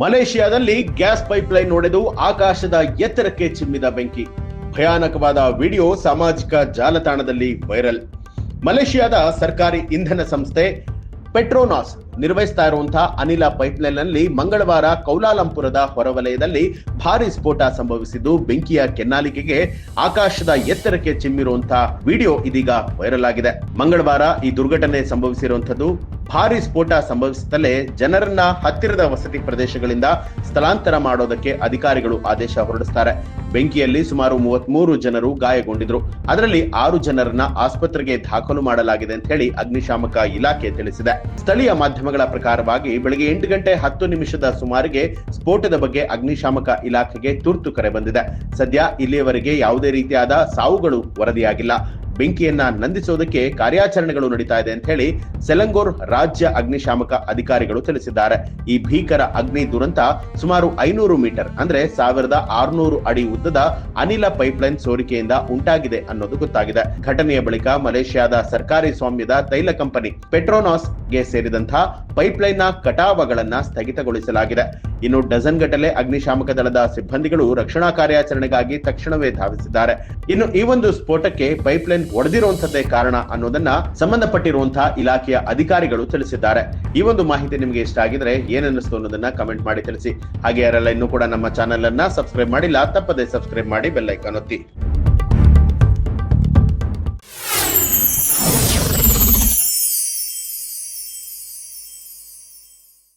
ಮಲೇಷಿಯಾದಲ್ಲಿ gas pipeline ಒಡೆದು ಆಕಾಶದ ಎತ್ತರಕ್ಕೆ ಚಿಮ್ಮಿದ ಬೆಂಕಿ. ಭಯಾನಕವಾದ ವಿಡಿಯೋ ಸಾಮಾಜಿಕ ಜಾಲತಾಣದಲ್ಲಿ ವೈರಲ್. ಮಲೇಷಿಯಾದ ಸರ್ಕಾರಿ ಇಂಧನ ಸಂಸ್ಥೆ ಪೆಟ್ರೋನಾಸ್ ನಿರ್ವಹಿಸ್ತಾ ಇರುವಂತಹ ಅನಿಲ ಪೈಪ್ಲೈನ್ನಲ್ಲಿ ಮಂಗಳವಾರ ಕೌಲಾಲಂಪುರದ ಹೊರವಲಯದಲ್ಲಿ ಭಾರಿ ಸ್ಫೋಟ ಸಂಭವಿಸಿದ್ದು, ಬೆಂಕಿಯ ಕೆನ್ನಾಲಿಕೆಗೆ ಆಕಾಶದ ಎತ್ತರಕ್ಕೆ ಚಿಮ್ಮಿರುವಂತಹ ವಿಡಿಯೋ ಇದೀಗ ವೈರಲ್ ಆಗಿದೆ. ಮಂಗಳವಾರ ಈ ದುರ್ಘಟನೆ ಸಂಭವಿಸಿರುವಂತದ್ದು ಭಾರಿ ಸ್ಫೋಟ ಸಂಭವಿಸುತ್ತಲೇ ಜನರನ್ನ ಹತ್ತಿರದ ವಸತಿ ಪ್ರದೇಶಗಳಿಂದ ಸ್ಥಳಾಂತರ ಮಾಡೋದಕ್ಕೆ ಅಧಿಕಾರಿಗಳು ಆದೇಶ ಹೊರಡಿಸ್ತಾರೆ. ಬೆಂಕಿಯಲ್ಲಿ ಸುಮಾರು ಮೂವತ್ಮೂರು ಜನರು ಗಾಯಗೊಂಡಿದ್ರು. ಅದರಲ್ಲಿ ಆರು ಜನರನ್ನ ಆಸ್ಪತ್ರೆಗೆ ದಾಖಲು ಮಾಡಲಾಗಿದೆ ಅಂತ ಹೇಳಿ ಅಗ್ನಿಶಾಮಕ ಇಲಾಖೆ ತಿಳಿಸಿದೆ. ಸ್ಥಳೀಯ ಮಾಧ್ಯಮಗಳ ಪ್ರಕಾರವಾಗಿ ಬೆಳಗ್ಗೆ ಎಂಟು ಗಂಟೆ ಹತ್ತು ನಿಮಿಷದ ಸುಮಾರಿಗೆ ಸ್ಫೋಟದ ಬಗ್ಗೆ ಅಗ್ನಿಶಾಮಕ ಇಲಾಖೆಗೆ ತುರ್ತು ಕರೆ ಬಂದಿದೆ. ಸದ್ಯ ಇಲ್ಲಿಯವರೆಗೆ ಯಾವುದೇ ರೀತಿಯಾದ ಸಾವುಗಳು ವರದಿಯಾಗಿಲ್ಲ. ಬೆಂಕಿಯನ್ನ ನಂದಿಸುವುದಕ್ಕೆ ಕಾರ್ಯಾಚರಣೆಗಳು ನಡೀತಾ ಇದೆ ಅಂತ ಹೇಳಿ ಸೆಲಂಗೋರ್ ರಾಜ್ಯ ಅಗ್ನಿಶಾಮಕ ಅಧಿಕಾರಿಗಳು ತಿಳಿಸಿದ್ದಾರೆ. ಈ ಭೀಕರ ಅಗ್ನಿ ದುರಂತ ಸುಮಾರು ಐನೂರು ಮೀಟರ್, ಅಂದ್ರೆ ಸಾವಿರದ ಆರುನೂರು ಅಡಿ ಉದ್ದದ ಅನಿಲ ಪೈಪ್ಲೈನ್ ಸೋರಿಕೆಯಿಂದ ಉಂಟಾಗಿದೆ ಅನ್ನೋದು ಗೊತ್ತಾಗಿದೆ. ಘಟನೆಯ ಬಳಿಕ ಮಲೇಷ್ಯಾದ ಸರ್ಕಾರಿ ಸ್ವಾಮ್ಯದ ತೈಲ ಕಂಪನಿ ಪೆಟ್ರೋನಾಸ್ ಗೆ ಸೇರಿದಂತಹ ಪೈಪ್ಲೈನ್ನ ಕಟಾವಗಳನ್ನ ಸ್ಥಗಿತಗೊಳಿಸಲಾಗಿದೆ. ಇನ್ನು ಡಜನ್ ಗಟ್ಟಲೆ ಅಗ್ನಿಶಾಮಕ ದಳದ ಸಿಬ್ಬಂದಿಗಳು ರಕ್ಷಣಾ ಕಾರ್ಯಾಚರಣೆಗಾಗಿ ತಕ್ಷಣವೇ ಧಾವಿಸಿದ್ದಾರೆ. ಇನ್ನು ಈ ಒಂದು ಸ್ಫೋಟಕ್ಕೆ ಪೈಪ್ಲೈನ್ ಒಡೆದಿರುವಂತದ್ದೇ ಕಾರಣ ಅನ್ನೋದನ್ನ ಸಂಬಂಧಪಟ್ಟಿರುವಂತಹ ಇಲಾಖೆಯ ಅಧಿಕಾರಿಗಳು ತಿಳಿಸಿದ್ದಾರೆ. ಈ ಒಂದು ಮಾಹಿತಿ ನಿಮಗೆ ಇಷ್ಟ ಆಗಿದ್ರೆ ಏನನ್ನಿಸ್ತು ಅನ್ನೋದನ್ನ ಕಮೆಂಟ್ ಮಾಡಿ ತಿಳಿಸಿ. ಹಾಗೆ ಯಾರೆಲ್ಲ ಇನ್ನೂ ಕೂಡ ನಮ್ಮ ಚಾನೆಲ್ ಅನ್ನ ಸಬ್ಸ್ಕ್ರೈಬ್ ಮಾಡಿಲ್ಲ, ತಪ್ಪದೆ ಸಬ್ಸ್ಕ್ರೈಬ್ ಮಾಡಿ ಬೆಲ್ ಐಕಾನ್ ಒತ್ತಿ.